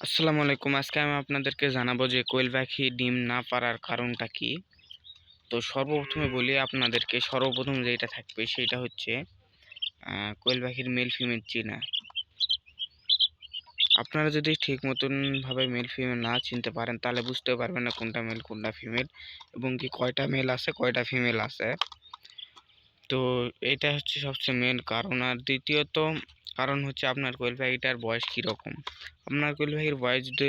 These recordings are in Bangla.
আসসালামু আলাইকুম। আজকে আমি আপনাদেরকে জানাব যে কোয়েল পাখি ডিম না পারার কারণটা কি। তো সর্বপ্রথমে বলি আপনাদেরকে, সর্বপ্রথম যেটা থাকবে সেটা হচ্ছে কোয়েল পাখির মেল ফিমেল চিনা। আপনারা যদি ঠিক মতন ভাবে মেল ফিমেল না চিনতে পারেন, তাহলে বুঝতে পারবেন না কোনটা মেল কোনটা ফিমেল এবং কি কয়টা মেল আছে, কয়টা ফিমেল আছে। তো এটা হচ্ছে সবচেয়ে মেন কারণ। আর দ্বিতীয়ত কারণ হচ্ছে আপনার কোয়েল পাখিটার বয়স কীরকম? আপনার কোয়েল পাখির বয়স যদি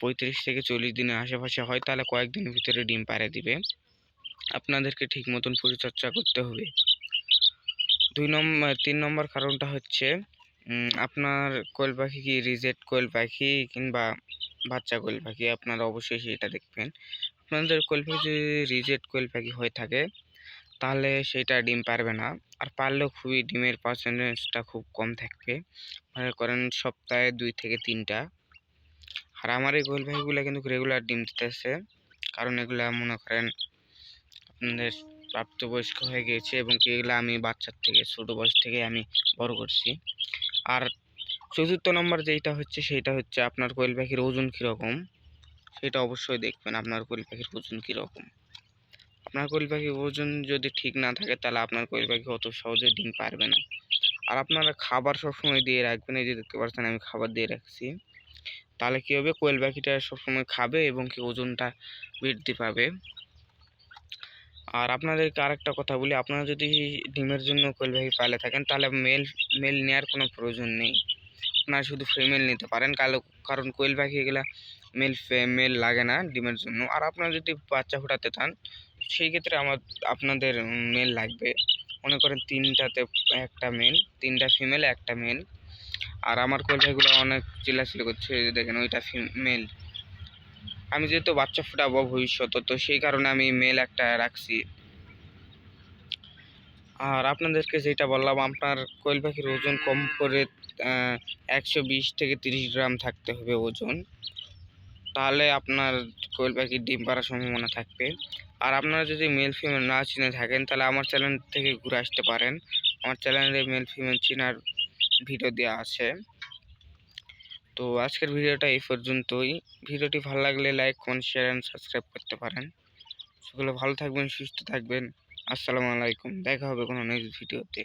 পঁয়ত্রিশ থেকে চল্লিশ দিনের আশেপাশে হয়, তাহলে কয়েকদিনের ভিতরে ডিম পাড়ে দিবে। আপনাদেরকে ঠিক মতন পরিচর্যা করতে হবে। দুই নম্বর তিন নম্বর কারণটা হচ্ছে আপনার কোয়েল পাখি কি রিজেক্ট কোয়েল পাখি কিংবা বাচ্চা কোয়েল পাখি? আপনারা অবশ্যই সেটা দেখবেন। আপনাদের কোয়েল পাখি যদি রিজেক্ট কোয়েল পাখি হয়ে থাকে তাহলে সেটা ডিম পারবে না। আর পারলেও খুবই ডিমের পার্সেন্টেজটা খুব কম থাকবে মনে করেন সপ্তাহে দুই থেকে তিনটা। আর আমার এই গোল ভাইগুলো কিন্তু রেগুলার ডিম দিতেছে। কারণ এগুলা মনে করেন আপনাদের প্রাপ্তবয়স্ক হয়ে গিয়েছে এবং কি এগুলো আমি বাচ্চার থেকে, ছোটো বয়স থেকে আমি বড় করছি। আর চতুর্থ নম্বর যেইটা হচ্ছে সেটা হচ্ছে আপনার কোয়েল পাখির ওজন কীরকম? সেটা অবশ্যই দেখবেন আপনার কোয়েল পাখির ওজন কীরকম। আপনার কোয়েল পাখির ওজন যদি ঠিক না থাকে, তাহলে আপনার কোয়েল পাখি অত সহজে ডিম পারবে না। আর আপনারা খাবার সবসময় দিয়ে রাখবেন, এই যে দেখতে পাচ্ছেন আমি খাবার দিয়ে রাখছি। তাহলে কী হবে? কোয়েল পাখিটা সবসময় খাবে এবং কি ওজনটা বৃদ্ধি পাবে। আর আপনাদেরকে আরেকটা কথা বলি, আপনারা যদি ডিমের জন্য কোয়েল পাখি পালে থাকেন, তাহলে মেল মেল নেওয়ার কোনো প্রয়োজন নেই। আপনারা শুধু ফিমেল নিতে পারেন, কালো কারণ কোয়েল পাখি এগুলা মেল মেল লাগে না ডিমের জন্য। আর আপনারা যদি বাচ্চা ফোটাতে চান, সেই ক্ষেত্রে আমার আপনাদের মেল লাগবে। মনে করেন তিনটাতে একটা মেল তিনটা ফিমেল একটা মেল আর আমার কোয়েল পাখিগুলো অনেক চিল্লাচিল্লি করছে দেখেন ওইটা মেল আমি যেহেতু বাচ্চা ফোটাবো ভবিষ্যতে, তো সেই কারণে আমি মেল একটা রাখছি। আর আপনাদেরকে যেটা বললাম, আপনার কোয়েল পাখির ওজন কম করে একশো বিশ থেকে তিরিশ গ্রাম থাকতে হবে ওজন। তাহলে আপনার কোয়েল পাখির ডিম পাড়ার সম্ভাবনা থাকবে। আর আপনারা যদি মেল ফিমেল না চিনে থাকেন, তাহলে আমার চ্যানেল থেকে ঘুরে আসতে পারেন। আমার চ্যানেলে মেল ফিমেল চেনার ভিডিও দেওয়া আছে। তো আজকের ভিডিওটা এই পর্যন্তই। ভিডিওটি ভালো লাগলে like comment share and subscribe করতে পারেন। সকলে ভালো থাকবেন, সুস্থ থাকবেন। আসসালামু আলাইকুম দেখা হবে কোনো নেক্সট ভিডিওতে